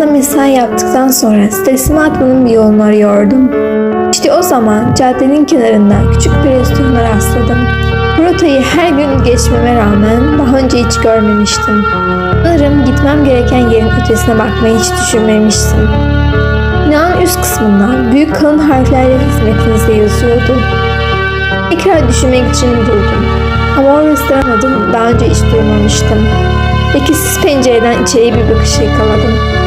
fazla mesai yaptıktan sonra stresimi atmanın bir yolunu arıyordum. İşte o zaman caddenin kenarında küçük bir restorana rastladım. Bu rotayı her gün geçmeme rağmen daha önce hiç görmemiştim. Sanırım gitmem gereken yerin ötesine bakmayı hiç düşünmemiştim. Binanın üst kısmında büyük kalın harflerle hizmetinizde yazıyordu. Tekrar düşünmek için durdum. Ama o restoran adını daha önce hiç duymamıştım. Lekesiz pencereden içeriye bir bakış yakaladım.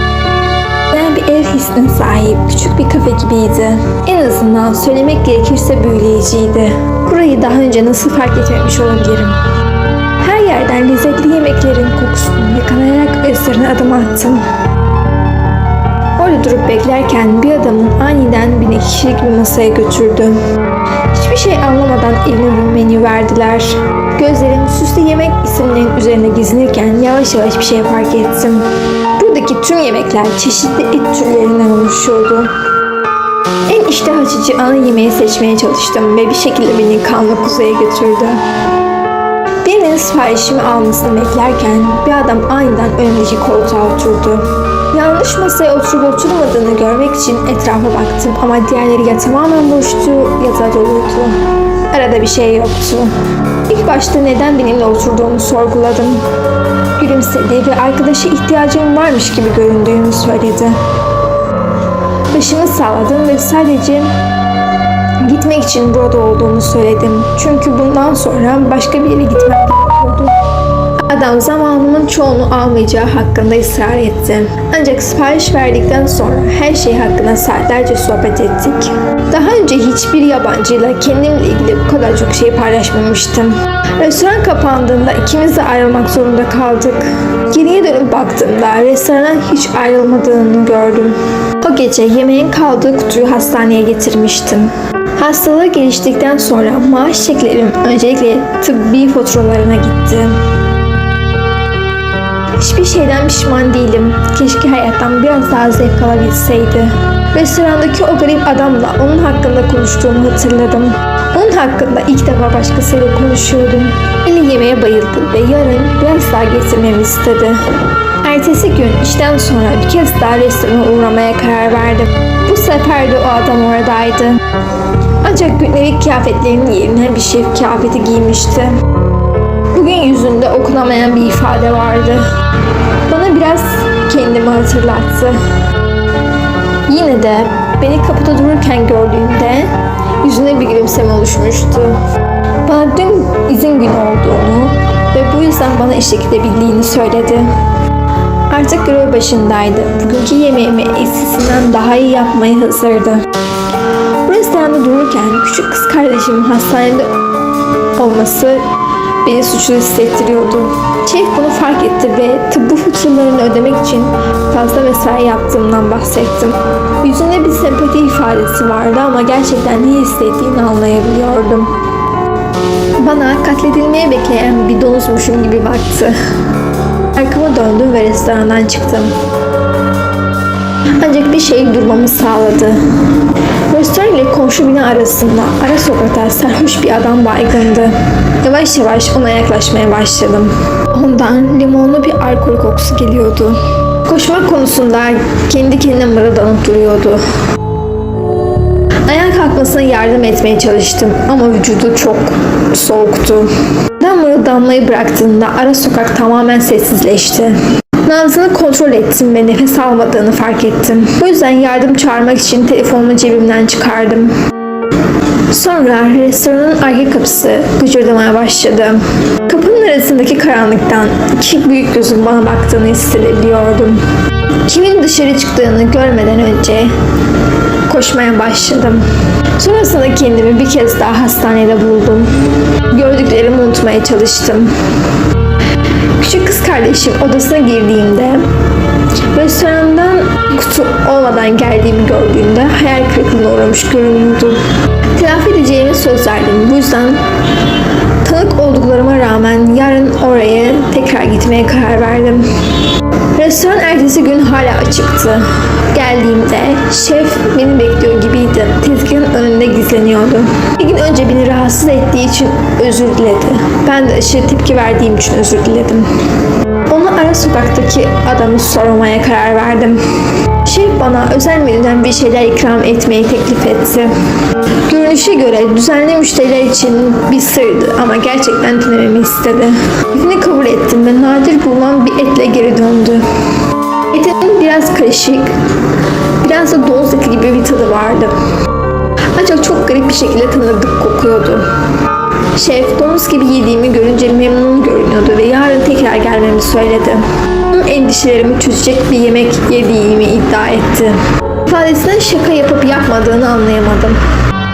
Sahip küçük bir kafe gibiydi. En azından söylemek gerekirse büyüleyiciydi. Burayı daha önce nasıl fark etmemiş olabilirim? Her yerden lezzetli yemeklerin kokusunu yakalayarak restorana adım attım. Orada durup beklerken bir adamın aniden beni kişilik bir masaya götürdü. Hiçbir şey anlamadan elime bir menü verdiler. Gözlerim süslü yemek isimlerinin üzerine gezinirken yavaş yavaş bir şey fark ettim. Buradaki tüm yemekler çeşitli et türlerinden oluşuyordu. En iştah açıcı ana yemeği seçmeye çalıştım ve bir şekilde beni kanlı kuzeye götürdü. Birinin siparişimi almasını beklerken bir adam aniden önümdeki koltuğa oturdu. Yanlış masaya oturup oturmadığını görmek için etrafa baktım ama diğerleri ya tamamen boştu ya da doluydu. Arada bir şey yoktu. İlk başta neden benimle oturduğunu sorguladım. Gülümsedi ve arkadaşa ihtiyacım varmış gibi göründüğümü söyledi. Başımı salladım ve sadece gitmek için burada olduğumu söyledim. Çünkü bundan sonra başka bir yere gitmem gerekiyordu. Adam zamanımın çoğunu almayacağı hakkında ısrar etti. Ancak sipariş verdikten sonra her şey hakkında saatlerce sohbet ettik. Daha önce hiçbir yabancıyla kendimle ilgili bu kadar çok şey paylaşmamıştım. Restoran kapandığında ikimiz de ayrılmak zorunda kaldık. Geriye dönüp baktığımda restorandan hiç ayrılmadığını gördüm. O gece yemeğin kaldığı kutuyu hastaneye getirmiştim. Hastalığı geliştikten sonra maaş çeklerim öncelikle tıbbi faturalarına gitti. Hiçbir şeyden pişman değilim. Keşke hayattan biraz daha zevk alabilseydi. Restorandaki o garip adamla onun hakkında konuştuğumu hatırladım. Hakkında ilk defa başkasıyla konuşuyordum. Beni yemeğe bayıldı ve yarın biraz daha getirmemi istedi. Ertesi gün işten sonra bir kez daha restorana uğramaya karar verdim. Bu sefer de o adam oradaydı. Ancak günlük kıyafetlerinin yerine bir şef kıyafeti giymişti. Bugün yüzünde okunamayan bir ifade vardı. Bana biraz kendimi hatırlattı. Yine de beni kapıda dururken gördüğümde gülümseme oluşmuştu. Bana dün izin günü olduğunu ve bu yüzden bana eşlik edebildiğini söyledi. Artık görev başındaydı. Bugünkü yemeğimi eskisinden daha iyi yapmaya hazırdı. Bu restoranda dururken küçük kız kardeşimin hastanede olması beni suçlu hissettiriyordu. Şef bunu fark etti ve tıbbi faturalarını ödemek için fazla mesai yaptığımdan bahsettim. Yüzünde bir sempati ifadesi vardı ama gerçekten ne hissettiğini anlayabiliyordum. Bana katledilmeye bekleyen bir domuzmuşum gibi baktı. Arkama döndüm ve restorandan çıktım. Ancak bir şey durmamı sağladı. Restoran ile komşu bina arasında ara sokakta sarhoş bir adam baygındı. Yavaş yavaş ona yaklaşmaya başladım. Ondan limonlu bir alkol kokusu geliyordu. Koşma konusunda kendi kendine mırıldanıp duruyordu. Ayağa kalkmasına yardım etmeye çalıştım ama vücudu çok soğuktu. Ben mırıldanmayı bıraktığında ara sokak tamamen sessizleşti. Nabzını kontrol ettim ve nefes almadığını fark ettim. Bu yüzden yardım çağırmak için telefonumu cebimden çıkardım. Sonra restoranın arka kapısı gıcırdamaya başladı. Kapının arasındaki karanlıktan iki büyük gözün bana baktığını hissedebiliyordum. Kimin dışarı çıktığını görmeden önce koşmaya başladım. Sonrasında kendimi bir kez daha hastanede buldum. Gördüklerimi unutmaya çalıştım. Küçük kız kardeşim odasına girdiğimde restorandan kutu olmadan geldiğimi gördüğünde hayal kırıklığına uğramış görünüyordu. Telafi edeceğimi söz verdim. Bu yüzden tanık olduklarıma rağmen yarın oraya tekrar gitmeye karar verdim. Restoran ertesi gün hala açıktı. Geldiğimde şef beni bekliyor gibiydi. Tezgahın önünde gizleniyordu. Bir gün önce beni rahatsız ettiği için özür diledi. Ben de aşırı tepki verdiğim için özür diledim. Onu ara sokaktaki adamı sormaya karar verdim. Şef bana özel menüden bir şeyler ikram etmeyi teklif etti. Görünüşe göre düzenli müşteriler için bir sırdı ama gerçekten denememi istedi. Teklifini kabul ettim ve nadir bulunan bir etle geri döndü. Etin biraz karışık, biraz da domuz eti gibi bir tadı vardı. Ancak çok garip bir şekilde tanıdık kokuyordu. Şef domuz gibi yediğimi görünce memnun görünüyordu ve yarın tekrar gelmemi söyledi. Onun endişelerimi çözecek bir yemek yediğimi iddia etti. İfadesinden şaka yapıp yapmadığını anlayamadım.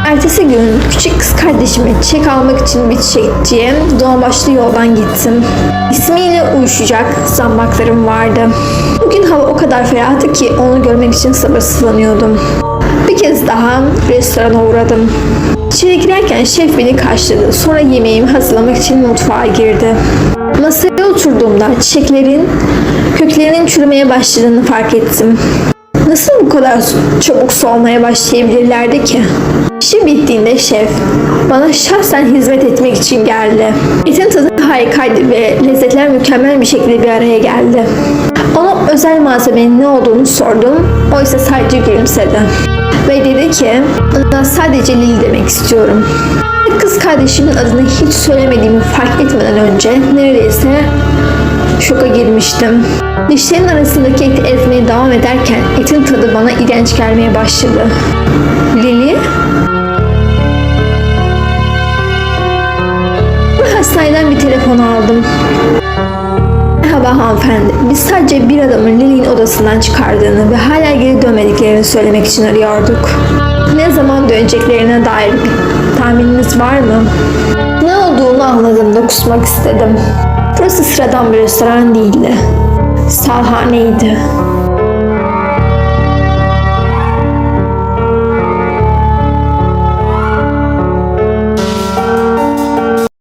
Ertesi gün küçük kız kardeşime çiçek almak için bir çiçekçiye Doğanbaşlı yoldan gittim. İsmiyle uyuşacak zambaklarım vardı. Bugün hava o kadar ferahtı ki onu görmek için sabırsızlanıyordum. Bir kez daha restorana uğradım. İçeri girerken şef beni karşıladı. Sonra yemeğimi hazırlamak için mutfağa girdi. Masaya oturduğumda çiçeklerin köklerinin çürümeye başladığını fark ettim. Nasıl bu kadar çabuk solmaya başlayabilirlerdi ki? İşim bittiğinde şef bana şahsen hizmet etmek için geldi. Etin tadı harikaydı ve lezzetler mükemmel bir şekilde bir araya geldi. Ona özel malzemenin ne olduğunu sordum. O ise sadece gülümsedi. Ve dedi ki, sadece Lili demek istiyorum. Kız kardeşimin adını hiç söylemediğimi fark etmeden önce neredeyse şoka girmiştim. Dişlerin arasındaki eti ezmeye devam ederken etin tadı bana iğrenç gelmeye başladı. Lili? Hastaneden bir telefon aldım. Merhaba hanımefendi. Biz sadece bir adamın Lily'nin odasından çıkardığını ve hala geri dönmediklerini söylemek için arıyorduk. Ne zaman döneceklerine dair bir tahmininiz var mı? Ne olduğunu anladığımda kusmak istedim. Burası sıradan bir restoran değildi. Salhaneydi.